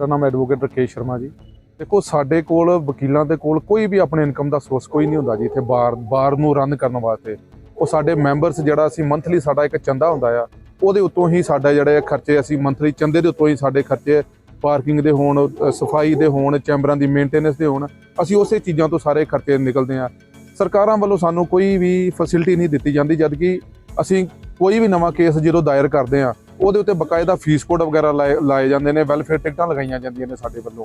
ਮੇਰਾ ਨਾਮ ਐਡਵੋਕੇਟ ਰਕੇਸ਼ ਸ਼ਰਮਾ ਜੀ। ਦੇਖੋ, ਸਾਡੇ ਕੋਲ, ਵਕੀਲਾਂ ਦੇ ਕੋਲ ਕੋਈ ਵੀ ਆਪਣੇ ਇਨਕਮ ਦਾ ਸੋਰਸ ਕੋਈ ਨਹੀਂ ਹੁੰਦਾ ਜੀ ਇੱਥੇ ਬਾਰ ਬਾਰ ਨੂੰ ਰਨ ਕਰਨ ਵਾਸਤੇ। ਉਹ ਸਾਡੇ ਮੈਂਬਰਸ ਜਿਹੜਾ ਅਸੀਂ ਮੰਥਲੀ ਸਾਡਾ ਇੱਕ ਚੰਦਾ ਹੁੰਦਾ ਆ, ਉਹਦੇ ਉੱਤੋਂ ਹੀ ਸਾਡਾ ਜਿਹੜੇ ਖਰਚੇ ਅਸੀਂ ਮੰਥਲੀ ਚੰਦੇ ਦੇ ਉੱਤੋਂ ਹੀ ਸਾਡੇ ਖਰਚੇ ਪਾਰਕਿੰਗ ਦੇ ਹੋਣ ਸਫ਼ਾਈ ਦੇ ਹੋਣ ਚੈਂਬਰਾਂ ਦੀ ਮੇਨਟੇਨੈਂਸ ਦੇ ਹੋਣ, ਅਸੀਂ ਉਸੇ ਚੀਜ਼ਾਂ ਤੋਂ ਸਾਰੇ ਖਰਚੇ ਨਿਕਲਦੇ ਆ। ਸਰਕਾਰਾਂ ਵੱਲੋਂ ਸਾਨੂੰ ਕੋਈ ਵੀ ਫੈਸਿਲਿਟੀ ਨਹੀਂ ਦਿੱਤੀ ਜਾਂਦੀ ਜਦ ਕਿ ਅਸੀਂ ਕੋਈ ਵੀ ਨਵਾਂ ਕੇਸ ਜਦੋਂ ਦਾਇਰ ਕਰਦੇ ਆ ਉਹਦੇ ਉੱਤੇ ਬਕਾਇਦਾ ਫੀਸ ਕੋਡ ਵਗੈਰਾ ਲਾਏ ਲਾਏ ਜਾਂਦੇ ਨੇ ਵੈਲਫੇਅਰ ਟਿਕਟਾਂ ਲਗਾਈਆਂ ਜਾਂਦੀਆਂ ਨੇ ਸਾਡੇ ਵੱਲੋਂ।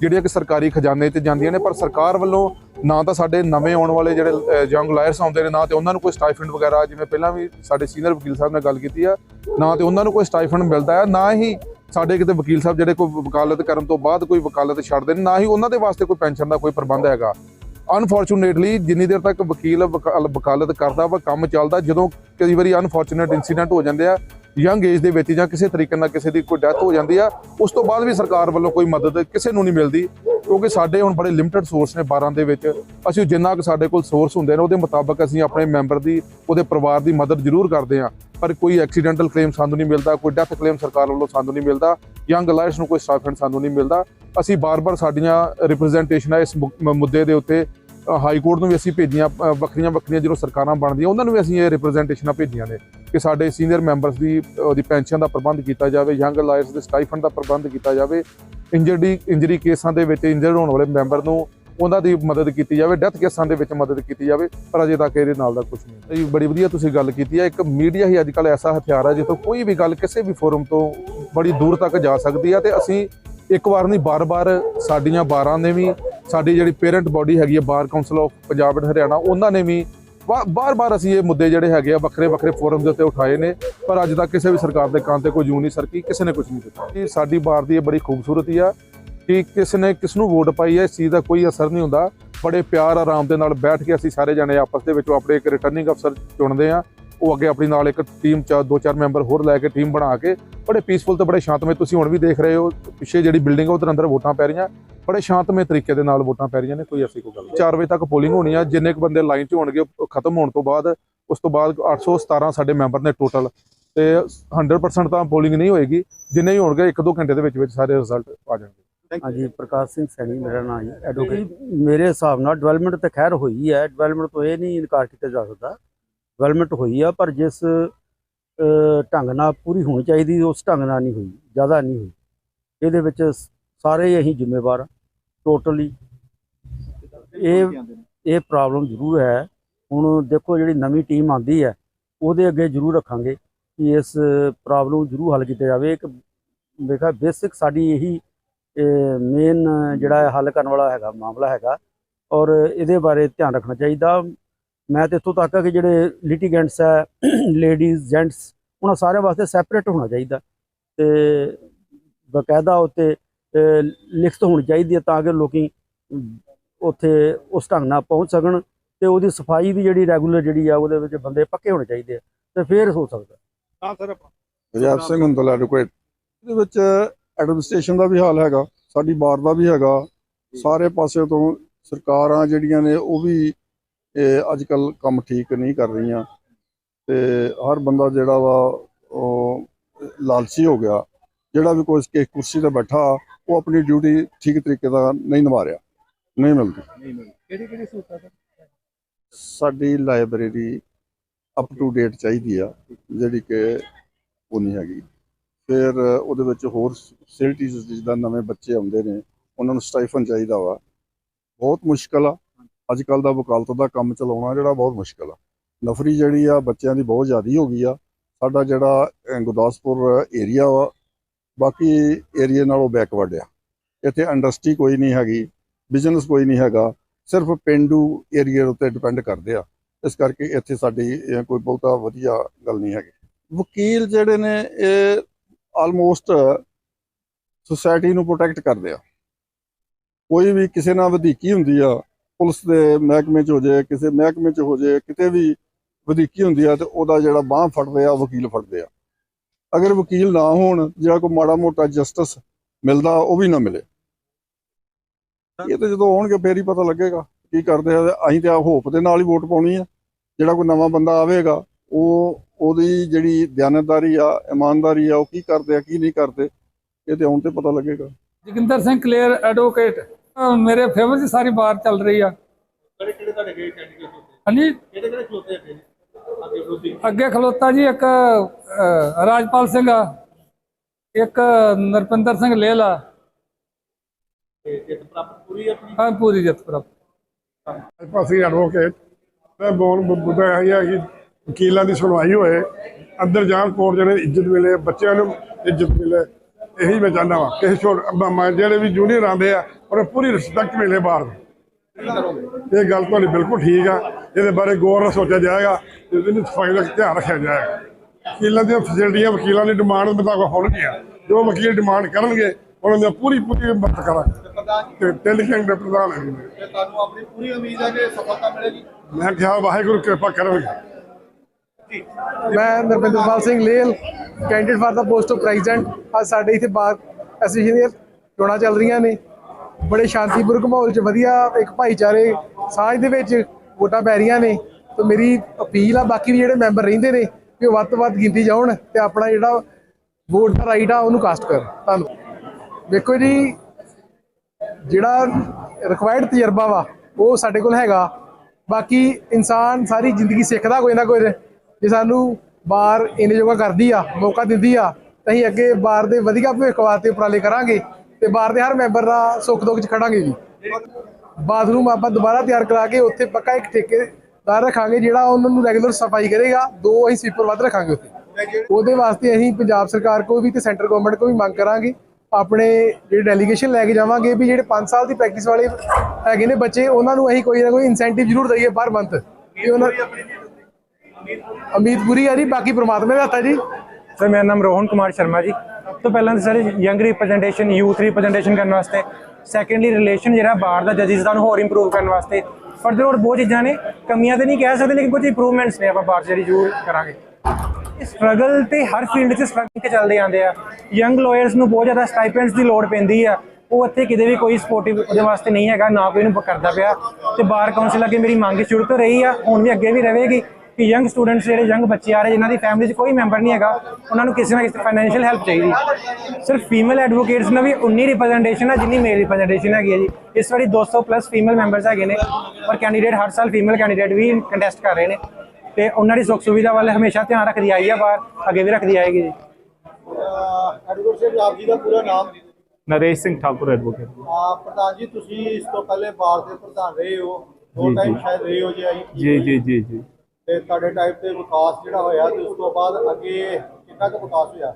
ਜਿਹੜੀਆਂ ਕਿ ਸਰਕਾਰੀ ਖਜ਼ਾਨੇ 'ਤੇ ਜਾਂਦੀਆਂ ਨੇ, ਪਰ ਸਰਕਾਰ ਵੱਲੋਂ ਨਾ ਤਾਂ ਸਾਡੇ ਨਵੇਂ ਆਉਣ ਵਾਲੇ ਜਿਹੜੇ ਯੰਗ ਲਾਇਰਸ ਆਉਂਦੇ ਨੇ, ਨਾ ਤੇ ਉਹਨਾਂ ਨੂੰ ਕੋਈ ਸਟਾਈਫੰਡ ਵਗੈਰਾ, ਜਿਵੇਂ ਪਹਿਲਾਂ ਵੀ ਸਾਡੇ ਸੀਨੀਅਰ ਵਕੀਲ ਸਾਹਿਬ ਨਾਲ ਗੱਲ ਕੀਤੀ ਆ, ਨਾ ਤੇ ਉਹਨਾਂ ਨੂੰ ਕੋਈ ਸਟਾਈਫੰਡ ਮਿਲਦਾ ਹੈ ਨਾ ਹੀ ਸਾਡੇ ਕਿਤੇ ਵਕੀਲ ਸਾਹਿਬ ਜਿਹੜੇ ਕੋਈ ਵਕਾਲਤ ਕਰਨ ਤੋਂ ਬਾਅਦ ਕੋਈ ਵਕਾਲਤ ਛੱਡਦੇ ਨੇ, ਨਾ ਹੀ ਉਹਨਾਂ ਦੇ ਵਾਸਤੇ ਕੋਈ ਪੈਨਸ਼ਨ ਦਾ ਕੋਈ ਪ੍ਰਬੰਧ ਹੈਗਾ। ਅਨਫੋਰਚੂਨੇਟਲੀ ਜਿੰਨੀ ਦੇਰ ਤੱਕ ਵਕੀਲ ਵਕਾਲ- ਵਕਾਲਤ ਕਰਦਾ ਵਾ, ਕੰਮ ਚੱਲਦਾ, ਜਦੋਂ ਕਈ ਵਾਰੀ ਅਨਫੋਰਚੂਨੇਟ ਇਨਸੀਡੈਂਟ ਹੋ ਜਾਂਦੇ ਆ ਯੰਗ ਏਜ ਦੇ ਵਿੱਚ ਜਾਂ ਕਿਸੇ ਤਰੀਕੇ ਨਾਲ ਕਿਸੇ ਦੀ ਕੋਈ ਡੈਥ ਹੋ ਜਾਂਦੀ ਆ, ਉਸ ਤੋਂ ਬਾਅਦ ਵੀ ਸਰਕਾਰ ਵੱਲੋਂ ਕੋਈ ਮਦਦ ਕਿਸੇ ਨੂੰ ਨਹੀਂ ਮਿਲਦੀ, ਕਿਉਂਕਿ ਸਾਡੇ ਹੁਣ ਬੜੇ ਲਿਮਟਿਡ ਸੋਰਸ ਨੇ 12 ਦੇ ਵਿੱਚ। ਅਸੀਂ ਜਿੰਨਾ ਕੁ ਸਾਡੇ ਕੋਲ ਸੋਰਸ ਹੁੰਦੇ ਨੇ, ਉਹਦੇ ਮੁਤਾਬਕ ਅਸੀਂ ਆਪਣੇ ਮੈਂਬਰ ਦੀ, ਉਹਦੇ ਪਰਿਵਾਰ ਦੀ ਮਦਦ ਜ਼ਰੂਰ ਕਰਦੇ ਹਾਂ। ਪਰ ਕੋਈ ਐਕਸੀਡੈਂਟਲ ਕਲੇਮ ਸਾਨੂੰ ਨਹੀਂ ਮਿਲਦਾ, ਕੋਈ ਡੈਥ ਕਲੇਮ ਸਰਕਾਰ ਵੱਲੋਂ ਸਾਨੂੰ ਨਹੀਂ ਮਿਲਦਾ ਯੰਗ ਲਾਇਰਸ ਨੂੰ ਕੋਈ ਸਟਾਈਫੰਡ ਸਾਨੂੰ ਨਹੀਂ ਮਿਲਦਾ। ਅਸੀਂ ਬਾਰ-ਬਾਰ ਸਾਡੀਆਂ ਰਿਪਰੈਜ਼ੈਂਟੇਸ਼ਨਾਂ ਇਸ ਮੁੱਦੇ ਦੇ ਉੱਤੇ ਹਾਈ ਕੋਰਟ ਨੂੰ ਵੀ ਅਸੀਂ ਭੇਜੀਆਂ ਵੱਖਰੀਆਂ ਵੱਖਰੀਆਂ ਜਦੋਂ ਸਰਕਾਰਾਂ ਬਣਦੀਆਂ, ਉਹਨਾਂ ਨੂੰ ਵੀ ਅਸੀਂ ਇਹ ਰਿਪਰੈਜ਼ੈਂਟੇਸ਼ਨਾਂ ਭੇਜੀਆਂ ਨੇ। ਕਿ ਸਾਡੇ ਸੀਨੀਅਰ ਮੈਂਬਰਸ ਦੀ ਉਹਦੀ ਪੈਨਸ਼ਨ ਦਾ ਪ੍ਰਬੰਧ ਕੀਤਾ ਜਾਵੇ ਯੰਗ ਲਾਇਰਸ ਦੇ ਸਟਾਈਫੰਡ ਦਾ ਪ੍ਰਬੰਧ ਕੀਤਾ ਜਾਵੇ ਇੰਜਰਡੀ ਇੰਜਰੀ ਕੇਸਾਂ ਦੇ ਵਿੱਚ ਇੰਜਰਡ ਹੋਣ ਵਾਲੇ ਮੈਂਬਰ ਨੂੰ ਉਹਨਾਂ ਦੀ ਮਦਦ ਕੀਤੀ ਜਾਵੇ ਡੈਥ ਕੇਸਾਂ ਦੇ ਵਿੱਚ ਮਦਦ ਕੀਤੀ ਜਾਵੇ, ਪਰ ਅਜੇ ਤੱਕ ਇਹਦੇ ਨਾਲ ਦਾ ਕੁਝ ਨਹੀਂ। ਇਹ ਬੜੀ ਵਧੀਆ ਤੁਸੀਂ ਗੱਲ ਕੀਤੀ ਹੈ, ਇੱਕ ਮੀਡੀਆ ਹੀ ਅੱਜਕੱਲ ਐਸਾ ਹਥਿਆਰ ਹੈ ਜਿੱਥੋਂ ਕੋਈ ਵੀ ਗੱਲ ਕਿਸੇ ਵੀ ਫੋਰਮ ਤੋਂ ਬੜੀ ਦੂਰ ਤੱਕ ਜਾ ਸਕਦੀ ਹੈ ਤੇ ਅਸੀਂ ਇੱਕ ਵਾਰ ਨਹੀਂ, ਬਾਰ-ਬਾਰ ਸਾਡੀਆਂ ਬਾਰਾਂ ਨੇ ਵੀ, ਸਾਡੀ ਜਿਹੜੀ ਪੇਰੈਂਟ ਬਾਡੀ ਹੈਗੀ ਹੈ, bar council of Punjab and Haryana ਉਹਨਾਂ ਨੇ ਵੀ ਬਾਰ-ਬਾਰ ਅਸੀਂ ਇਹ ਮੁੱਦੇ ਜਿਹੜੇ ਹੈਗੇ ਆ ਵੱਖਰੇ ਵੱਖਰੇ ਫੋਰਮ ਦੇ ਉੱਤੇ ਉਠਾਏ ਨੇ, ਪਰ ਅੱਜ ਤੱਕ ਕਿਸੇ ਵੀ ਸਰਕਾਰ ਦੇ ਕੰਨ ਤੇ ਕੋਈ ਜੂ ਨਹੀਂ ਸਰਕੀ, ਕਿਸੇ ਨੇ ਕੁਝ ਨਹੀਂ ਦਿੱਤਾ ਇਹ ਸਾਡੀ ਬਾਰ ਦੀ ਇਹ ਬੜੀ ਖੂਬਸੂਰਤੀ ਆ ਕਿ ਕਿਸ ਨੇ ਕਿਸ ਨੂੰ ਵੋਟ ਪਾਈ ਹੈ ਇਸ ਚੀਜ਼ ਦਾ ਕੋਈ ਅਸਰ ਨਹੀਂ ਹੁੰਦਾ। ਬੜੇ ਪਿਆਰ ਆਰਾਮ ਦੇ ਨਾਲ ਬੈਠ ਕੇ ਅਸੀਂ ਸਾਰੇ ਜਣੇ ਆਪਸ ਦੇ ਵਿੱਚ ਆਪਣੇ ਇੱਕ ਰਿਟਰਨਿੰਗ ਅਫਸਰ ਚੁਣਦੇ ਆ। ਉਹ ਅੱਗੇ ਆਪਣੀ ਨਾਲ ਇੱਕ ਟੀਮ ਚ ਦੋ ਚਾਰ ਮੈਂਬਰ ਹੋਰ ਲੈ ਕੇ ਟੀਮ ਬਣਾ ਕੇ ਬੜੇ ਪੀਸਫੁਲ ਤੇ ਬੜੇ ਸ਼ਾਂਤਮਈ ਤੁਸੀਂ ਹੁਣ ਵੀ ਦੇਖ ਰਹੇ ਹੋ, ਪਿੱਛੇ ਜਿਹੜੀ ਬਿਲਡਿੰਗ ਆ ਉਹਦੇ ਅੰਦਰ ਵੋਟਾਂ ਪੈ ਰਹੀਆਂ। ਬੜੇ ਸ਼ਾਂਤਮਈ ਤਰੀਕੇ ਦੇ ਨਾਲ ਵੋਟਾਂ ਪੈ ਰਹੀਆਂ ਨੇ, ਕੋਈ ਐਸੀ ਕੋਈ ਗੱਲ ਨਹੀਂ। 4 ਵਜੇ ਤੱਕ ਪੋਲਿੰਗ ਹੋਣੀ ਆ, ਜਿੰਨੇ ਕੁ ਬੰਦੇ ਲਾਈਨ 'ਚ ਹੋਣਗੇ, ਉਹ ਖਤਮ ਹੋਣ ਤੋਂ ਬਾਅਦ, ਉਸ ਤੋਂ ਬਾਅਦ 817 ਸਾਡੇ ਮੈਂਬਰ ਨੇ ਟੋਟਲ ਤੇ 100% ਤਾਂ ਪੋਲਿੰਗ ਨਹੀਂ ਹੋਏਗੀ, ਜਿੰਨੇ ਹੀ ਹੋਣਗੇ 1-2 ਘੰਟੇ ਦੇ ਵਿੱਚ ਵਿੱਚ ਸਾਰੇ ਰਿਜ਼ਲਟ ਆ ਜਾਣਗੇ। ਹਾਂਜੀ, ਪ੍ਰਕਾਸ਼ ਸਿੰਘ ਸੈਣੀ, ਮੇਰਾ ਨਾਮ ਹੈ ਐਡਵੋਕੇਟ ਮੇਰੇ ਹਿਸਾਬ ਨਾਲ ਡਿਵੈਲਪਮੈਂਟ ਤਾਂ ਖੈਰ ਹੋਈ ਹੈ ਡਿਵੈਲਪਮੈਂਟ ਤੋਂ ਇਹ ਨਹੀਂ ਇਨਕਾਰ ਕੀਤਾ ਜਾ ਸਕਦਾ। ਡਿਵੈਲਪਮੈਂਟ ਹੋਈ ਆ, ਪਰ ਜਿਸ ਢੰਗ ਨਾਲ ਪੂਰੀ ਹੋਣੀ ਚਾਹੀਦੀ, ਉਸ ਢੰਗ ਨਾਲ ਨਹੀਂ ਹੋਈ, ਜ਼ਿਆਦਾ ਨਹੀਂ ਹੋਈ। ਇਹਦੇ ਵਿੱਚ ਸਾਰੇ ਅਸੀਂ ਜ਼ਿੰਮੇਵਾਰ ਟੋਟਲੀ ਇਹ ਇਹ ਪ੍ਰੋਬਲਮ ਜ਼ਰੂਰ ਹੈ। ਹੁਣ ਦੇਖੋ ਜਿਹੜੀ ਨਵੀਂ ਟੀਮ ਆਂਦੀ ਹੈ, ਉਹਦੇ ਅੱਗੇ ਜ਼ਰੂਰ ਰੱਖਾਂਗੇ ਕਿ ਇਸ ਪ੍ਰੋਬਲਮ ਨੂੰ ਜ਼ਰੂਰ ਹੱਲ ਕੀਤਾ ਜਾਵੇ। ਇੱਕ ਮੇਰਾ ਬੇਸਿਕ ਸਾਡੀ ਇਹੀ ਮੇਨ ਜਿਹੜਾ ਹੱਲ ਕਰਨ ਵਾਲਾ ਹੈਗਾ, ਮਾਮਲਾ ਹੈਗਾ। ਔਰ ਇਹਦੇ ਬਾਰੇ ਧਿਆਨ ਰੱਖਣਾ ਚਾਹੀਦਾ। ਮੈਂ ਤੇ ਇੱਥੋਂ ਤੱਕ ਕਿ ਜਿਹੜੇ ਲਿਟੀਗੈਂਟਸ ਹੈ ਲੇਡੀਜ਼ ਜੈਂਟਸ ਉਹਨਾਂ ਸਾਰਿਆਂ ਵਾਸਤੇ ਸੈਪਰੇਟ ਹੋਣਾ ਚਾਹੀਦਾ। ਤੇ ਬਕਾਇਦਾ ਉੱਤੇ ਲਿਖਤ ਹੋਣੀ ਚਾਹੀਦੀ ਹੈ ਤਾਂ ਕਿ ਲੋਕੀ ਉੱਥੇ ਉਸ ਢੰਗ ਨਾਲ ਪਹੁੰਚ ਸਕਣ ਤੇ ਉਹਦੀ ਸਫ਼ਾਈ ਵੀ ਜਿਹੜੀ ਰੈਗੂਲਰ ਜਿਹੜੀ ਆ ਉਹਦੇ ਵਿੱਚ ਬੰਦੇ ਪੱਕੇ ਹੋਣੇ ਚਾਹੀਦੇ ਆ ਤੇ ਫੇਰ ਹੋ ਸਕਦਾ। ਹਾਂ ਸਰ ਰਜੈਬ ਸਿੰਘ ਹੁੰਦਲ ਐਡਵੋਕੇਟ ਇਹਦੇ ਵਿੱਚ ਐਡਮਿਨਿਸਟ੍ਰੇਸ਼ਨ ਦਾ ਵੀ ਹਾਲ ਹੈਗਾ ਸਾਡੀ ਬਾਰ ਦਾ ਵੀ ਹੈਗਾ। ਸਾਰੇ ਪਾਸੇ ਤੋਂ ਸਰਕਾਰਾਂ ਜਿਹੜੀਆਂ ਨੇ ਉਹ ਵੀ ਅੱਜ ਕੱਲ ਕੰਮ ਠੀਕ ਨਹੀਂ ਕਰ ਰਹੀਆਂ। ਤੇ ਹਰ ਬੰਦਾ ਜਿਹੜਾ ਵਾ ਉਹ ਲਾਲਚੀ ਹੋ ਗਿਆ। ਜਿਹੜਾ ਵੀ ਕੋਈ ਕੁਰਸੀ ਤੇ ਬੈਠਾ ਉਹ ਆਪਣੀ ਡਿਊਟੀ ਠੀਕ ਤਰੀਕੇ ਦਾ ਨਹੀਂ ਨਿਭਾ ਰਿਹਾ ਨਹੀਂ ਮਿਲਦੀ। ਕਿਹੜੀ ਕਿਹੜੀ ਸਹੂਲਤਾਂ ਸਰ? ਸਾਡੀ ਲਾਇਬ੍ਰੇਰੀ ਅਪ ਟੂ ਡੇਟ ਚਾਹੀਦੀ ਆ ਜਿਹੜੀ ਕਿ ਉਹ ਨਹੀਂ ਹੈਗੀ। ਫਿਰ ਉਹਦੇ ਵਿੱਚ ਹੋਰ ਫੈਸਿਲਿਟੀਜ਼ ਜਿੱਦਾਂ ਨਵੇਂ ਬੱਚੇ ਆਉਂਦੇ ਨੇ ਉਹਨਾਂ ਨੂੰ ਸਟਾਈਫਨ ਚਾਹੀਦਾ ਵਾ। ਬਹੁਤ ਮੁਸ਼ਕਲ ਆ। ਅੱਜ ਕੱਲ ਦਾ ਵਕਾਲਤ ਦਾ ਕੰਮ ਚਲਾਉਣਾ ਜਿਹੜਾ ਬਹੁਤ ਮੁਸ਼ਕਲ ਆ। ਨਫਰੀ ਜਿਹੜੀ ਆ ਬੱਚਿਆਂ ਦੀ ਬਹੁਤ ਜ਼ਿਆਦੀ ਹੋ ਗਈ ਆ। ਸਾਡਾ ਜਿਹੜਾ ਅਹ, ਗੁਰਦਾਸਪੁਰ ਏਰੀਆ ਵਾ ਬਾਕੀ ਏਰੀਆ ਨਾਲੋਂ ਬੈਕਵਰਡ ਆ। ਇੱਥੇ ਇੰਡਸਟਰੀ ਕੋਈ ਨਹੀਂ ਹੈਗੀ ਬਿਜ਼ਨਸ ਕੋਈ ਨਹੀਂ ਹੈਗਾ, ਸਿਰਫ ਪਿੰਡੂ ਏਰੀਆ ਉੱਤੇ ਡਿਪੈਂਡ ਕਰਦੇ ਆ। ਇਸ ਕਰਕੇ ਇੱਥੇ ਸਾਡੀ ਇਹ ਕੋਈ ਬਹੁਤਾ ਵਧੀਆ ਗੱਲ ਨਹੀਂ ਹੈਗੀ। ਵਕੀਲ ਜਿਹੜੇ ਨੇ, ਇਹ ਆਲਮੋਸਟ ਸੁਸਾਇਟੀ ਨੂੰ ਪ੍ਰੋਟੈਕਟ ਕਰਦੇ ਆ। ਕੋਈ ਵੀ ਕਿਸੇ ਨਾਲ ਵਧੀਕੀ ਹੁੰਦੀ ਆ, ਪੁਲਿਸ ਦੇ ਮਹਿਕਮੇ 'ਚ ਹੋ ਜਾਏ ਕਿਸੇ ਮਹਿਕਮੇ 'ਚ ਹੋ ਜਾਏ ਕਿਤੇ ਵੀ ਵਧੀਕੀ ਹੁੰਦੀ ਆ, ਤੇ ਉਹਦਾ ਜਿਹੜਾ ਬਾਹ ਫੜਦੇ ਆ, ਵਕੀਲ ਫੜਦੇ ਆ। ਅਗਰ ਵਕੀਲ ਨਾ ਹੋਣ ਜਿਹੜਾ ਕੋਈ ਮਾੜਾ ਮੋਟਾ ਜਸਟਿਸ ਮਿਲਦਾ ਉਹ ਵੀ ਨਾ ਮਿਲੇ। ਇਹ ਤਾਂ ਜਦੋਂ ਆਉਣਗੇ ਫੇਰ ਹੀ ਪਤਾ ਲੱਗੇਗਾ ਕੀ ਕਰਦੇ ਆ। ਅਸੀਂ ਤੇ ਆ ਹੋਪ ਦੇ ਨਾਲ ਹੀ ਵੋਟ ਪਾਉਣੀ ਆ। ਜਿਹੜਾ ਕੋਈ ਨਵਾਂ ਬੰਦਾ ਆਵੇਗਾ ਉਹ ਉਹਦੀ ਜਿਹੜੀ ਦਿਆਨਤਦਾਰੀ ਆ ਇਮਾਨਦਾਰੀ ਆ ਉਹ ਕੀ ਕਰਦੇ ਆ ਕੀ ਨਹੀਂ ਕਰਦੇ ਇਹ ਤੇ ਆਉਣ ਤੇ ਪਤਾ ਲੱਗੇਗਾ। Joginder Singh clear advocate. ਮੇਰੇ ਫੇਵਰ 'ਚ ਸਾਰੀ ਬਾਰ ਚੱਲ ਰਹੀ ਆ। ਕਿਹੜੇ ਕਿਹੜੇ ਤੁਹਾਡੇ ਕੈਂਡੀਡੇਟ ਹਾਂਜੀ? ਕਿਹੜੇ ਕਿਹੜੇ ਖਲੋਤੇ ਅੱਗੇ ਅੱਗੇ ਖਲੋਤਾ ਜੀ ਇੱਕ ਰਾਜਪਾਲ ਸਿੰਘ ਆ ਇੱਕ ਨਰਪਿੰਦਰ ਸਿੰਘ ਲੇਲ ਜਿੱਤ ਪ੍ਰਾਪਤ ਪੂਰੀ ਆਪਣੀ? ਹਾਂ ਪੂਰੀ ਜਿੱਤ ਪ੍ਰਾਪਤ। ਪਾਸੀ ਐਡਵੋਕੇਟ ਮੈਂ ਬੋਲ ਬੁੱਧਾ ਹੈ ਕਿ ਵਕੀਲਾਂ ਦੀ ਸੁਣਵਾਈ ਹੋਏ ਅੰਦਰ ਜਾਣ ਕੋਰਟ ਜਿਹੜੇ ਇੱਜ਼ਤ ਮਿਲੇ ਬੱਚਿਆਂ ਨੂੰ ਇੱਜ਼ਤ ਮਿਲੇ ਇਹੀ ਮੈਂ ਚਾਹੁੰਦਾ ਵਾਂ। ਕਿਸੇ ਮ- ਜਿਹੜੇ ਵੀ ਜੂਨੀਅਰ ਆਉਂਦੇ ਆ ਉਹਨਾਂ ਪੂਰੀ ਰਿਸਪੈਕਟ ਮਿਲੇ ਬਾਹਰ ਇਹ ਗੱਲ ਤੁਹਾਡੀ ਬਿਲਕੁਲ ਠੀਕ ਆ। ਇਹਦੇ ਬਾਰੇ ਗੌਰ ਨਾਲ ਸੋਚਿਆ ਜਾਏਗਾ ਤੇ ਇਹਦੀ ਸਫ਼ਾਈ ਦਾ ਧਿਆਨ ਰੱਖਿਆ ਜਾਏਗਾ। ਵਕੀਲਾਂ ਦੀਆਂ ਫੈਸਿਲਿਟੀਆਂ ਵਕੀਲਾਂ ਦੀ ਡਿਮਾਂਡ ਮੁਤਾਬਕ ਹੋਣਗੀਆਂ। ਜੋ ਵਕੀਲ ਡਿਮਾਂਡ ਕਰਨਗੇ ਉਹਨਾਂ ਦੀ ਪੂਰੀ ਪੂਰੀ ਮਦਦ ਕਰਾਂਗੇ। ਤੇ ਤਿੰਨ ਘੰਟੇ ਪ੍ਰਧਾਨ ਹੈ ਤੁਹਾਨੂੰ ਆਪਣੀ ਪੂਰੀ ਉਮੀਦ ਹੈ ਕਿ ਸਫਲਤਾ ਮਿਲੇਗੀ? ਮੈਂ ਕਿਹਾ ਵਾਹਿਗੁਰੂ ਕਿਰਪਾ ਕਰਨਗੇ ਮੈਂ Narpinderpal Singh Lel candidate for the post of president ਅੱਜ ਸਾਡੇ ਇੱਥੇ ਬਾਰ ਐਸੋਸੀਏਸ਼ਨ ਦੀਆਂ ਚੋਣਾਂ ਚੱਲ ਰਹੀਆਂ ਨੇ। ਬੜੇ ਸ਼ਾਂਤੀਪੂਰਕ ਮਾਹੌਲ 'ਚ ਵਧੀਆ ਇੱਕ ਭਾਈਚਾਰੇ ਸਾਂਝ ਦੇ ਵਿੱਚ ਵੋਟਾਂ ਪੈ ਰਹੀਆਂ ਨੇ। ਤੇ ਮੇਰੀ ਅਪੀਲ ਆ, ਬਾਕੀ ਵੀ ਜਿਹੜੇ ਮੈਂਬਰ ਰਹਿੰਦੇ ਨੇ ਕਿ ਉਹ ਵੱਧ ਤੋਂ ਵੱਧ ਗਿਣਤੀ ਜਾਉਣ ਤੇ ਆਪਣਾ ਜਿਹੜਾ ਵੋਟ ਦਾ ਰਾਈਟ ਆ, ਉਹਨੂੰ ਕਾਸਟ ਕਰਨ। ਧੰਨਵਾਦ। ਦੇਖੋ ਜੀ, ਜਿਹੜਾ ਰਿਕੁਆਇਰਡ ਤਜਰਬਾ ਵਾ, ਉਹ ਸਾਡੇ ਕੋਲ ਹੈਗਾ। ਬਾਕੀ ਇਨਸਾਨ ਸਾਰੀ ਜ਼ਿੰਦਗੀ ਸਿੱਖਦਾ ਕੋਈ ਨਾ ਕੋਈ ਜੇ ਸਾਨੂੰ ਬਾਹਰ ਇਹਨੇ ਜੋਗਾ ਕਰਦੀ ਆ, ਮੌਕਾ ਦਿੰਦੀ ਆ, ਤਾਂ ਅਸੀਂ ਅੱਗੇ ਬਾਹਰ ਦੇ ਵਧੀਆ ਭਵਿੱਖ ਵਾਸਤੇ ਉਪਰਾਲੇ ਕਰਾਂਗੇ। ਤੇ ਬਾਹਰ ਦੇ ਹਰ ਮੈਂਬਰ ਦਾ ਸੁੱਖ ਦੁੱਖ ਚ ਖੜਾਂਗੇ ਜੀ। ਬਾਥਰੂਮ ਆਪਾਂ ਦੁਬਾਰਾ ਤਿਆਰ ਕਰਾ ਕੇ ਉੱਥੇ ਪੱਕਾ ਇੱਕ ਠੇਕੇਦਾਰ ਰੱਖਾਂਗੇ ਜਿਹੜਾ ਉਹਨਾਂ ਨੂੰ ਰੈਗੂਲਰ ਸਫ਼ਾਈ ਕਰੇਗਾ। ਦੋ ਅਸੀਂ ਸਵੀਪਰ ਵੱਧ ਰੱਖਾਂਗੇ ਉੱਥੇ। ਉਹਦੇ ਵਾਸਤੇ ਅਸੀਂ ਪੰਜਾਬ ਸਰਕਾਰ ਕੋਲ ਵੀ ਤੇ ਸੈਂਟਰ ਗਵਰਨਮੈਂਟ ਕੋਲ ਵੀ ਮੰਗ ਕਰਾਂਗੇ। ਆਪਣੇ ਜਿਹੜੇ ਡੈਲੀਗੇਸ਼ਨ ਲੈ ਕੇ ਜਾਵਾਂਗੇ ਵੀ ਜਿਹੜੇ 5 ਸਾਲ ਦੀ ਪ੍ਰੈਕਟਿਸ ਵਾਲੇ ਹੈਗੇ ਨੇ ਬੱਚੇ, ਉਹਨਾਂ ਨੂੰ ਅਸੀਂ ਕੋਈ ਨਾ ਕੋਈ ਇਨਸੈਂਟਿਵ ਜ਼ਰੂਰ ਦਈਏ ਪਰ ਮੰਥ ਕਿ ਉਹਨਾਂ ਉਮੀਦ ਪੂਰੀ ਆ ਜੀ, ਬਾਕੀ ਪ੍ਰਮਾਤਮਾ ਦਾ ਹੱਥ ਹੈ ਜੀ। ਸਰ, ਮੇਰਾ ਨਾਮ ਰੋਹਨ ਕੁਮਾਰ ਸ਼ਰਮਾ ਜੀ। ਤੋਂ ਪਹਿਲਾਂ ਤਾਂ sir young representation youth representation ਕਰਨ ਵਾਸਤੇ। ਸੈਕੰਡਲੀ ਰਿਲੇਸ਼ਨ ਜਿਹੜਾ ਬਾਹਰ ਦਾ ਜੱਜਿਸ ਦਾ ਹੋਰ ਇੰਪਰੂਵ ਕਰਨ ਵਾਸਤੇ। ਫਰਦਰ ਹੋਰ ਬਹੁਤ ਚੀਜ਼ਾਂ ਨੇ, ਕਮੀਆਂ ਤੇ ਨਹੀਂ ਕਹਿ ਸਕਦੇ, ਲੇਕਿਨ ਕੁਝ ਇੰਪਰੂਵਮੈਂਟਸ ਨੇ ਆਪਾਂ ਬਾਹਰ ਜਿਹੜੀ ਜ਼ਰੂਰ ਕਰਾਂਗੇ। ਸਟਰਗਲ ਤੇ ਹਰ ਫੀਲਡ 'ਚ ਸਟਰਗਲ ਕੇ ਚੱਲਦੇ ਆਂਦੇ ਆ। ਯੰਗ ਲਾਇਰਸ ਨੂੰ ਬਹੁਤ ਜ਼ਿਆਦਾ ਸਟਾਈਪੈਂਡਸ ਦੀ ਲੋੜ ਪੈਂਦੀ ਆ। ਉਹ ਇੱਥੇ ਕਿਤੇ ਵੀ ਕੋਈ ਸਪੋਰਟਿਵ ਉਹਦੇ ਵਾਸਤੇ ਨਹੀਂ ਹੈਗਾ, ਨਾ ਕੋਈ ਨੂੰ ਕਰਦਾ ਪਿਆ। ਤੇ ਬਾਰ ਕਾਉਂਸਲ ਅੱਗੇ ਮੇਰੀ ਮੰਗ ਸ਼ੁਰੂ ਤੋਂ ਰਹੀ ਆ, ਹੁਣ ਵੀ ਅੱਗੇ ਵੀ ਰਹੇਗੀ। ਕਿ ਯੰਗ ਸਟੂਡੈਂਟਸ ਜਿਹੜੇ ਯੰਗ ਬੱਚੇ ਆ ਰਹੇ ਜਿਨ੍ਹਾਂ ਦੀ ਫੈਮਿਲੀ 'ਚ ਕੋਈ ਮੈਂਬਰ ਨਹੀਂ ਹੈਗਾ ਉਹਨਾਂ ਨੂੰ ਕਿਸੇ ਨਾ ਕਿਸੇ ਫਾਈਨੈਂਸ਼ੀਅਲ ਹੈਲਪ ਚਾਹੀਦੀ। ਸਿਰਫ ਫੀਮੇਲ ਐਡਵੋਕੇਟਸ ਨਾਲ ਵੀ ਉਨੀ ਰਿਪਰੈਜ਼ੈਂਟੇਸ਼ਨ ਹੈ ਜਿੰਨੀ ਮੇਲ ਰਿਪਰੈਜ਼ੈਂਟੇਸ਼ਨ ਹੈਗੀ ਹੈ ਜੀ। ਇਸ ਵਾਰੀ 200 ਪਲੱਸ ਫੀਮੇਲ ਮੈਂਬਰਸ ਹੈਗੇ ਨੇ ਪਰ ਕੈਂਡੀਡੇਟ ਹਰ ਸਾਲ ਫੀਮੇਲ ਕੈਂਡੀਡੇਟ ਵੀ ਕੰਟੈਸਟ ਕਰ ਰਹੇ ਨੇ। ਤੇ ਉਹਨਾਂ ਦੀ ਸੁੱਖ ਸੁਵਿਧਾ ਵੱਲ ਹਮੇਸ਼ਾ ਧਿਆਨ ਰੱਖਦੀ ਆਈ ਆ ਬਾਹਰ ਅੱਗੇ ਵੀ ਰੱਖਦੀ ਆਏਗੀ ਜੀ। ਐਡਵੋਕੇਟ ਸਾਹਿਬ ਆਪ ਜੀ ਦਾ ਪੂਰਾ ਨਾਮ? ਨਰੇਸ਼ ਸਿੰਘ ਠਾਕੁਰ ਐਡਵੋਕੇਟ ਆ ਪ੍ਰਧਾਨ ਜੀ ਤੁਸੀਂ ਇਸ ਤੋਂ ਪਹਿਲੇ ਬਾਰ ਦੇ ਪ੍ਰਧਾਨ ਰਹੇ ਹੋ। ਦੋ ਟਾਈਮ। ਸ਼ਾਇਦ ਰਹੇ ਹੋ ਜੀ ਜੀ ਜੀ ਜੀ ਜੀ। ਤੇ ਤੁਹਾਡੇ ਟਾਈਪ ਤੇ ਵਿਕਾਸ ਜਿਹੜਾ ਹੋਇਆ ਤੇ ਉਸ ਤੋਂ ਬਾਅਦ ਅੱਗੇ ਕਿੰਨਾ ਕੁ ਵਿਕਾਸ ਹੋਇਆ?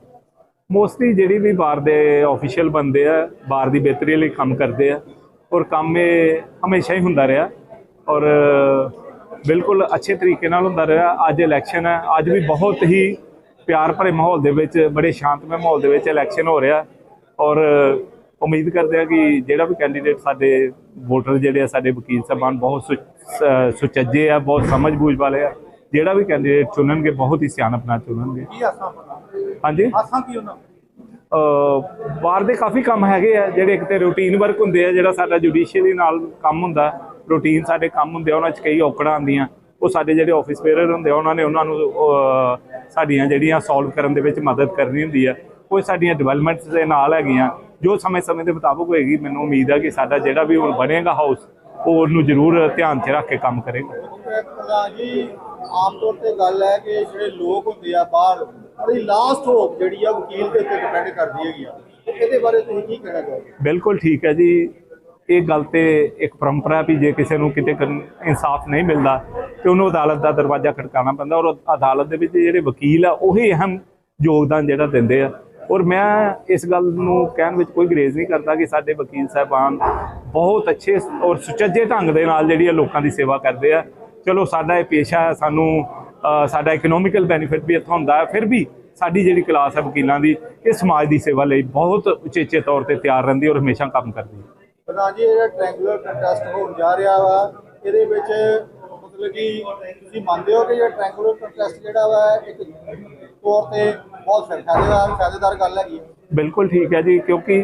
ਮੋਸਟਲੀ ਜਿਹੜੀ ਵੀ ਬਾਰ ਦੇ ਆਫੀਸ਼ੀਅਲ ਬੰਦੇ ਆ ਬਾਰ ਦੀ ਬਿਹਤਰੀ ਲਈ ਕੰਮ ਕਰਦੇ ਆ, ਔਰ ਕੰਮ ਇਹ ਹਮੇਸ਼ਾ ਹੀ ਹੁੰਦਾ ਰਿਹਾ। ਔਰ ਬਿਲਕੁਲ ਅੱਛੇ ਤਰੀਕੇ ਨਾਲ ਹੁੰਦਾ ਰਿਹਾ। ਅੱਜ ਇਲੈਕਸ਼ਨ ਹੈ, ਅੱਜ ਵੀ ਬਹੁਤ ਹੀ ਪਿਆਰ ਭਰੇ ਮਾਹੌਲ ਦੇ ਵਿੱਚ, ਬੜੇ ਸ਼ਾਂਤਮਈ ਮਾਹੌਲ ਦੇ ਵਿੱਚ ਇਲੈਕਸ਼ਨ ਹੋ ਰਿਹਾ। ਔਰ ਉਮੀਦ ਕਰਦੇ ਆ ਕਿ ਜਿਹੜਾ ਵੀ ਕੈਂਡੀਡੇਟ ਸਾਡੇ ਵੋਟਰ ਜਿਹੜੇ ਆ ਸਾਡੇ ਵਕੀਲ ਸਾਹਿਬਾਨ ਬਹੁਤ ਸੁਚੱਜੇ ਆ ਬਹੁਤ ਸਮਝ ਬੂਝ ਵਾਲੇ ਆ ਜਿਹੜਾ ਵੀ ਕੈਂਡੀਡੇਟ ਚੁਣਨਗੇ ਬਹੁਤ ਹੀ ਸਿਆਣਪ ਨਾਲ ਚੁਣਨਗੇ। ਕੀ ਆਸਾਂ ਹਾਂਜੀ? ਆਸਾਂ ਕੀ ਉਹਨਾਂ ਬਾਹਰ ਦੇ ਕਾਫੀ ਕੰਮ ਹੈਗੇ ਆ ਜਿਹੜੇ ਇੱਕ ਤੇ ਰੂਟੀਨ ਵਰਕ ਹੁੰਦੇ ਆ ਜਿਹੜਾ ਸਾਡਾ ਜੁਡੀਸ਼ੀਅਲੀ ਨਾਲ ਕੰਮ ਹੁੰਦਾ ਰੂਟੀਨ ਸਾਡੇ ਕੰਮ ਹੁੰਦੇ ਆ ਉਹਨਾਂ 'ਚ ਕਈ ਔਕੜਾਂ ਆਉਂਦੀਆਂ। ਉਹ ਸਾਡੇ ਜਿਹੜੇ ਆਫਿਸ ਬੇਅਰਰ ਹੁੰਦੇ ਆ ਉਹਨਾਂ ਨੇ ਉਹਨਾਂ ਨੂੰ ਸਾਡੀਆਂ ਜਿਹੜੀਆਂ ਸੋਲਵ ਕਰਨ ਦੇ ਵਿੱਚ ਮਦਦ ਕਰਨੀ ਹੁੰਦੀ ਆ। ਕੋਈ ਸਾਡੀਆਂ ਡਿਵੈਲਪਮੈਂਟਸ ਦੇ ਨਾਲ ਹੈਗੀਆਂ। ਜੋ ਸਮੇਂ-ਸਮੇਂ ਦੇ ਮੁਤਾਬਕ ਹੋਏਗੀ, ਮੈਨੂੰ ਉਮੀਦ ਆ ਕਿ ਸਾਡਾ ਜਿਹੜਾ ਵੀ ਹੁਣ ਬਣੇਗਾ ਹਾਊਸ ਉਹ ਉਹਨੂੰ ਜ਼ਰੂਰ ਧਿਆਨ 'ਚ ਰੱਖ ਕੇ ਕੰਮ ਕਰੇਗਾ। ਪ੍ਰਧਾਨ ਜੀ ਆਮ ਤੌਰ ਤੇ ਗੱਲ ਹੈ ਕਿ ਜਿਹੜੇ ਲੋਕ ਹੁੰਦੇ ਆ ਬਾਹਰ ਉਹਦੀ ਲਾਸਟ ਹੋਪ ਜਿਹੜੀ ਆ ਵਕੀਲ ਦੇ ਉੱਤੇ ਡਿਪੈਂਡ ਕਰਦੀ ਹੈਗੀ ਆ ਇਹਦੇ ਬਾਰੇ ਤੁਸੀਂ ਕੀ ਕਹਿਣਾ ਚਾਹੋਗੇ ਬਿਲਕੁਲ ਠੀਕ ਹੈ ਜੀ। ਇਹ ਗੱਲ ਤੇ ਇੱਕ ਪਰੰਪਰਾ ਵੀ ਜੇ ਕਿਸੇ ਨੂੰ ਕਿਤੇ ਇਨਸਾਫ ਨਹੀਂ ਮਿਲਦਾ, ਤੇ ਉਹਨੂੰ ਅਦਾਲਤ ਦਾ ਦਰਵਾਜ਼ਾ ਖੜਕਾਉਣਾ ਪੈਂਦਾ ਔਰ ਅਦਾਲਤ ਦੇ ਵਿੱਚ ਜਿਹੜੇ ਵਕੀਲ ਆ, ਉਹੀ ਅਹਿਮ ਯੋਗਦਾਨ ਜਿਹੜਾ ਦਿੰਦੇ ਆ। ਔਰ ਮੈਂ ਇਸ ਗੱਲ ਨੂੰ ਕਹਿਣ ਵਿੱਚ ਕੋਈ ਗਰੇਜ਼ ਨਹੀਂ ਕਰਦਾ ਕਿ ਸਾਡੇ ਵਕੀਲ ਸਾਹਿਬਾਨ ਬਹੁਤ ਅੱਛੇ ਔਰ ਸੁਚੱਜੇ ਢੰਗ ਦੇ ਨਾਲ ਜਿਹੜੀ ਆ ਲੋਕਾਂ ਦੀ ਸੇਵਾ ਕਰਦੇ ਆ। ਚਲੋ, ਸਾਡਾ ਇਹ ਪੇਸ਼ਾ ਹੈ, ਸਾਨੂੰ ਸਾਡਾ ਇਕਨੋਮਿਕਲ ਬੈਨੀਫਿਟ ਵੀ ਇੱਥੋਂ ਹੁੰਦਾ ਹੈ, ਫਿਰ ਵੀ ਸਾਡੀ ਜਿਹੜੀ ਕਲਾਸ ਹੈ ਵਕੀਲਾਂ ਦੀ, ਇਹ ਸਮਾਜ ਦੀ ਸੇਵਾ ਲਈ ਬਹੁਤ ਉਚੇਚੇ ਤੌਰ ਤੇ ਤਿਆਰ ਰਹਿੰਦੀ ਔਰ ਹਮੇਸ਼ਾ ਕੰਮ ਕਰਦੀ ਹੈ। ਪ੍ਰਧਾਨ ਜੀ, ਇਹ ਜਿਹੜਾ ਟ੍ਰਾਇੰਗੂਲਰ ਕੰਟੈਸਟ ਹੋਣ ਜਾ ਰਿਹਾ ਵਾ, ਇਹਦੇ ਵਿੱਚ ਮਤਲਬ ਕਿ ਤੁਸੀਂ ਮੰਨਦੇ ਹੋ ਕਿ ਜਿਹੜਾ ਟ੍ਰਾਇੰਗੂਲਰ ਕੰਟੈਸਟ ਜਿਹੜਾ ਵਾ, ਇੱਕ ਤੌਰ ਤੇ ਬਹੁਤ ਫਾਇਦੇਦਾਰ ਫਾਇਦੇਦਾਰ ਗੱਲ ਹੈਗੀ ਹੈ। ਬਿਲਕੁਲ ਠੀਕ ਹੈ ਜੀ ਕਿਉਂਕਿ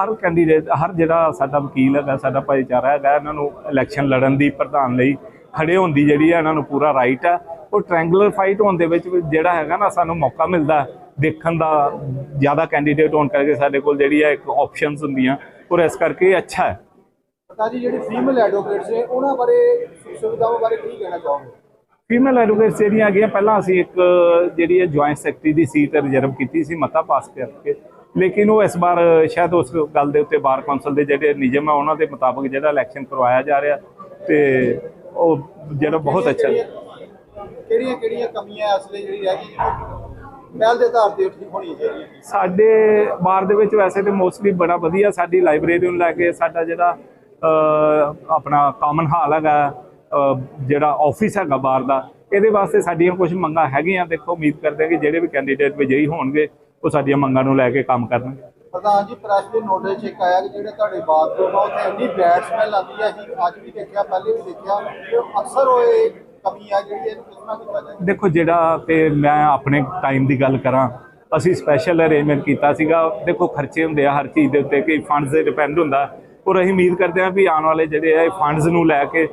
ਹਰ ਕੈਂਡੀਡੇਟ ਹਰ ਜਿਹੜਾ ਸਾਡਾ ਵਕੀਲ ਹੈਗਾ ਸਾਡਾ ਭਾਈਚਾਰਾ ਹੈਗਾ ਇਹਨਾਂ ਨੂੰ ਇਲੈਕਸ਼ਨ ਲੜਨ ਦੀ ਪ੍ਰਧਾਨ ਲਈ ਖੜੇ ਹੋਣ ਦੀ ਜਿਹੜੀ ਹੈ ਇਹਨਾਂ ਨੂੰ ਪੂਰਾ ਰਾਈਟ ਹੈ। ਉਹ ਟ੍ਰਾਇੰਗੂਲਰ ਫਾਈਟ ਹੋਣ ਦੇ ਵਿੱਚ ਜਿਹੜਾ ਹੈਗਾ ਨਾ ਸਾਨੂੰ ਮੌਕਾ ਮਿਲਦਾ ਦੇਖਣ ਦਾ ਜ਼ਿਆਦਾ ਕੈਂਡੀਡੇਟ ਹੋਣ ਕਰਕੇ ਸਾਡੇ ਕੋਲ ਜਿਹੜੀ ਹੈ ਇੱਕ ਆਪਸ਼ਨਸ ਹੁੰਦੀਆਂ ਔਰ ਇਸ ਕਰਕੇ ਅੱਛਾ ਹੈ। ਪਤਾ ਜੀ ਜਿਹੜੀ ਫੀਮੇਲ ਐਡਵੋਕੇਟਸ ਨੇ ਉਹਨਾਂ ਬਾਰੇ ਸੁਵਿਧਾਵਾਂ ਬਾਰੇ ਕੀ ਕਹਿਣਾ ਚਾਹੋਗੇ? ਫੀਮੇਲ ਐਡਵੋਕੇਟਸ ਜਿਹੜੀਆਂ ਹੈਗੀਆਂ ਪਹਿਲਾਂ ਅਸੀਂ ਇੱਕ ਜਿਹੜੀ ਹੈ ਜੁਆਇੰਟ ਸੈਕਟਰੀ ਦੀ ਸੀਟ ਰਿਜ਼ਰਵ ਕੀਤੀ ਸੀ ਮਤਾ ਪਾਸ ਕਰਕੇ ਲੇਕਿਨ ਉਹ ਇਸ ਵਾਰ ਸ਼ਾਇਦ ਉਸ ਗੱਲ ਦੇ ਉੱਤੇ ਬਾਰ ਕੌਂਸਲ ਦੇ ਜਿਹੜੇ ਨਿਯਮ ਹੈ ਉਹਨਾਂ ਦੇ ਮੁਤਾਬਕ ਜਿਹੜਾ ਇਲੈਕਸ਼ਨ ਕਰਵਾਇਆ ਜਾ ਰਿਹਾ ਤੇ ਉਹ ਜਿਹੜਾ ਬਹੁਤ ਅੱਛਾ ਹੈ ਕਿਹੜੀਆਂ ਕਿਹੜੀਆਂ ਕਮੀਆਂ ਇਸ ਲਈ ਜਿਹੜੀ ਰਹਿ ਗਈ ਪਹਿਲ ਦੇ ਆਧਾਰ ਤੇ ਠੀਕ ਹੋਣੀ ਚਾਹੀਦੀ ਸਾਡੇ ਬਾਰ ਦੇ ਵਿੱਚ ਵੈਸੇ ਤੇ ਮੋਸਟਲੀ ਬੜਾ ਵਧੀਆ ਸਾਡੀ ਲਾਇਬ੍ਰੇਰੀ ਨੂੰ ਲੈ ਕੇ ਸਾਡਾ ਜਿਹੜਾ ਆਪਣਾ ਕਾਮਨ ਹਾਲ ਹੈਗਾ। ਜਿਹੜਾ ਆਫਿਸ ਹੈਗਾ ਬਾਰ ਦਾ ਇਹਦੇ ਵਾਸਤੇ ਸਾਡੀਆਂ ਕੁਝ ਮੰਗਾਂ ਹੈਗੀਆਂ ਦੇਖੋ ਉਮੀਦ ਕਰਦੇ ਹਾਂ ਕਿ ਜਿਹੜੇ ਵੀ ਕੈਂਡੀਡੇਟ ਵਿਜয়ੀ ਹੋਣਗੇ ਉਹ ਸਾਡੀਆਂ ਮੰਗਾਂ ਨੂੰ ਲੈ ਕੇ ਕੰਮ ਕਰਨਗੇ। ਪ੍ਰਧਾਨ ਜੀ ਪ੍ਰੈਸ ਦੇ ਨੋਟਿਸ 'ਚ ਇੱਕ ਆਇਆ ਕਿ ਜਿਹੜੇ ਤੁਹਾਡੇ ਬਾਥਰੂਮ ਆ ਉੱਥੇ ਇੰਨੀ ਬੈਡ ਸਮੈਲ ਆਉਂਦੀ ਹੈ ਅਸੀਂ ਅੱਜ ਵੀ ਦੇਖਿਆ ਪਹਿਲੇ ਵੀ ਦੇਖਿਆ ਕਿ ਅਕਸਰ ਹੋਏ ਕਮੀ ਆ ਜਿਹੜੀ ਇਹਨੂੰ ਕਿਸ ਤਰ੍ਹਾਂ ਕੀਤਾ ਜਾਏ ਦੇਖੋ ਜਿਹੜਾ ਤੇ ਮੈਂ ਆਪਣੇ ਟਾਈਮ ਦੀ ਗੱਲ ਕਰਾਂ ਅਸੀਂ ਸਪੈਸ਼ਲ ਅਰੇਂਜਮੈਂਟ ਕੀਤਾ ਸੀਗਾ ਦੇਖੋ ਖਰਚੇ ਹੁੰਦੇ ਆ ਹਰ ਚੀਜ਼ ਦੇ ਉੱਤੇ ਕਿ ਫੰਡਸ ਦੇ ਡਿਪੈਂਡ ਹੁੰਦਾ ਔਰ ਅਸੀਂ ਉਮੀਦ ਕਰਦੇ ਹਾਂ ਵੀ ਆਉਣ ਵਾਲੇ ਜਿਹੜੇ ਆ ਫੰਡਸ ਨੂੰ ਲੈ ਕੇ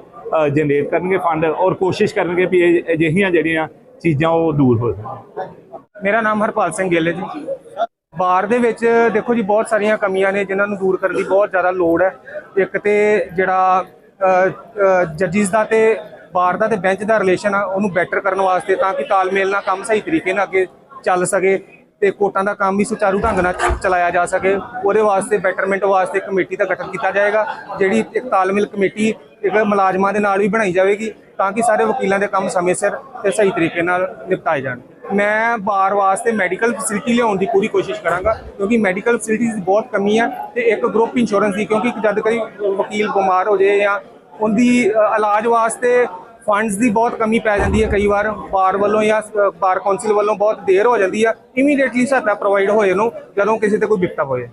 ਜਨਰੇਟ ਕਰਨਗੇ ਫੰਡ ਔਰ ਕੋਸ਼ਿਸ਼ ਕਰਨਗੇ ਵੀ ਇਹ ਅਜਿਹੀਆਂ ਜਿਹੜੀਆਂ ਚੀਜ਼ਾਂ ਉਹ ਦੂਰ ਹੋ ਜਾਣ। ਮੇਰਾ ਨਾਮ ਹਰਪਾਲ ਸਿੰਘ ਗਿੱਲ ਹੈ ਜੀ। ਬਾਰ ਦੇ ਵਿੱਚ ਦੇਖੋ ਜੀ, ਬਹੁਤ ਸਾਰੀਆਂ ਕਮੀਆਂ ਨੇ ਜਿਨ੍ਹਾਂ ਨੂੰ ਦੂਰ ਕਰਨ ਦੀ ਬਹੁਤ ਜ਼ਿਆਦਾ ਲੋੜ ਹੈ। ਇੱਕ ਤੇ ਜਿਹੜਾ ਜੱਜਿਸ ਦਾ ਤੇ ਬਾਰ ਦਾ ਤੇ ਬੈਂਚ ਦਾ ਰਿਲੇਸ਼ਨ ਆ, ਉਹਨੂੰ ਬੈਟਰ ਕਰਨ ਵਾਸਤੇ ਤਾਂ ਕਿ ਤਾਲਮੇਲ ਨਾਲ ਕੰਮ ਸਹੀ ਤਰੀਕੇ ਨਾਲ ਅੱਗੇ ਚੱਲ ਸਕੇ। ਤੇ ਕੋਟਾਂ ਦਾ ਕੰਮ ਵੀ ਸੁਚਾਰੂ ਢੰਗ ਨਾਲ ਚਲਾਇਆ ਜਾ ਸਕੇ। ਉਹਦੇ ਵਾਸਤੇ, ਬੈਟਰਮੈਂਟ ਵਾਸਤੇ ਕਮੇਟੀ ਦਾ ਗਠਨ ਕੀਤਾ ਜਾਏਗਾ, ਜਿਹੜੀ ਇੱਕ ਤਾਲਮੇਲ ਕਮੇਟੀ ਇੱਕ ਮੁਲਾਜ਼ਮਾਂ ਦੇ ਨਾਲ ਵੀ ਬਣਾਈ ਜਾਵੇਗੀ, ਤਾਂ ਕਿ ਸਾਰੇ ਵਕੀਲਾਂ ਦੇ ਕੰਮ ਸਮੇਂ ਸਿਰ ਤੇ ਸਹੀ ਤਰੀਕੇ ਨਾਲ ਨਿਪਟਾਏ ਜਾਣ। ਮੈਂ ਬਾਰ ਵਾਸਤੇ ਮੈਡੀਕਲ ਫੈਸਿਲਿਟੀ ਲਿਆਉਣ ਦੀ ਪੂਰੀ ਕੋਸ਼ਿਸ਼ ਕਰਾਂਗਾ, ਕਿਉਂਕਿ ਮੈਡੀਕਲ ਫੈਸਿਲਿਟੀਜ਼ ਦੀ ਬਹੁਤ ਕਮੀ ਹੈ ਤੇ ਇੱਕ ਗਰੁੱਪ ਇੰਸ਼ੋਰੈਂਸ ਦੀ, ਕਿਉਂਕਿ ਜਦ ਕੋਈ ਵਕੀਲ ਬਿਮਾਰ ਹੋ ਜਾਏ ਜਾਂ ਉਹਦੀ ਇਲਾਜ ਵਾਸਤੇ ਫੰਡਸ ਦੀ ਬਹੁਤ ਕਮੀ ਪੈ ਜਾਂਦੀ ਹੈ ਕਈ ਵਾਰ, ਬਾਰ ਵੱਲੋਂ ਜਾਂ ਬਾਰ ਕੌਂਸਲ ਵੱਲੋਂ ਬਹੁਤ ਦੇਰ ਹੋ ਜਾਂਦੀ ਆ ਇਮੀਡੀਏਟਲੀ ਸਹਾਇਤਾ ਪ੍ਰੋਵਾਈਡ ਹੋਏ ਨੂੰ ਜਦੋਂ ਕਿਸੇ ਤੇ ਕੋਈ ਵਿਪਤਾ ਹੋਏ।